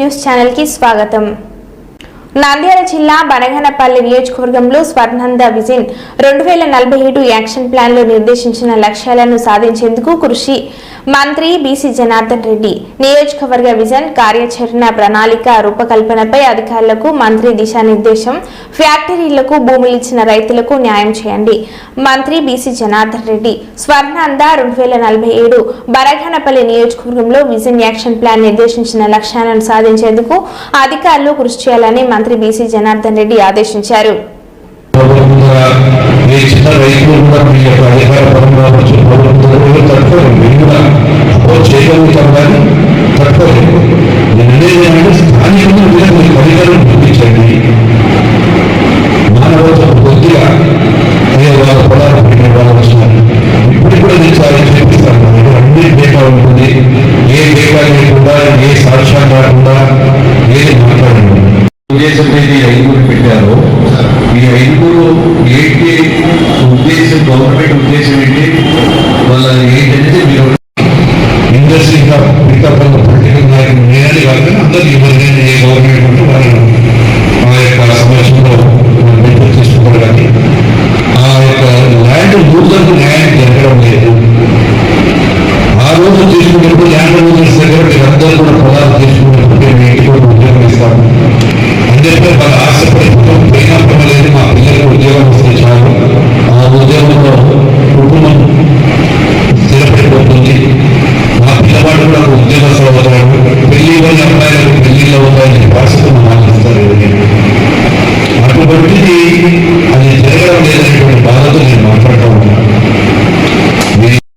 News ఛానల్కి స్వాగతం. నంద్యాల జిల్లా బనగనపల్లి నియోజకవర్గంలో స్వర్ణంద విజిన్ రెండు వేల నలభై ఏడు యాక్షన్ ప్లాన్లో నిర్దేశించిన లక్ష్యాలను సాధించేందుకు కృషి మంత్రి బీసీ జనార్దన్ రెడ్డి నియోజకవర్గ విజన్ కార్యాచరణ ప్రణాళిక రూపకల్పనపై అధికారులకు మంత్రి దిశానిర్దేశం ఫ్యాక్టరీలకు భూములు ఇచ్చిన రైతులకు న్యాయం చేయండి. మంత్రి బీసీ జనార్దన్ రెడ్డి స్వర్ణాంద రెండు వేల నలభై ఏడు బరఘనపల్లి నియోజకవర్గంలో విజన్ యాక్షన్ ప్లాన్ నిర్దేశించిన లక్ష్యాలను సాధించేందుకు అధికారులు కృషి చేయాలని మంత్రి బీసీ జనార్దన్ రెడ్డి ఆదేశించారు. ఏ చిన్న రైతులు కూడా మీ యొక్క అధికార పరంగా వచ్చి ప్రభుత్వం తట్టుకోలేదు మేము కూడా అపోజ్ చేయగలుగుతాం కానీ తట్టుకోలేదు నేను అనేది ఏంటంటే స్థానికంగా మీరు మీ పరికరం చూపించండి మానవత్వం కొద్దిగా అదే వాళ్ళ పొలాలు పెట్టిన వాళ్ళు ఇప్పుడు కూడా నేను అన్ని డేటా ఉంటుంది ఏ డేటా లేకుండా ఏ సాక్ష్యం కాకుండా గవర్నమెంట్ ఉద్దేశం ఏంటి? వాళ్ళ ఏంటంటే మీరు ఇండస్ట్రీగా పికప్ పొలిటికల్ నాయకులు నేనని కాదు కానీ అందరికీ ఎవరికైనా ఏ గవర్నమెంట్ ఉంటే వాళ్ళు ఆ యొక్క సమస్యలో మెట్టు తీసుకుంటారు కానీ ఆ యొక్క ల్యాండ్ యూజర్కు న్యాయం జరగడం లేదు. ఆ రోజు తీసుకున్నప్పుడు ల్యాండ్ యూజర్స్ దగ్గర మీరందరూ కూడా పొలాలు తీసుకున్నప్పుడు ఒక ఉద్యోగస్తులు అవుతాడు పెళ్లి పోయిన అమ్మాయిలకు పెళ్లిళ్ళు అవుతాయని పరిస్థితులు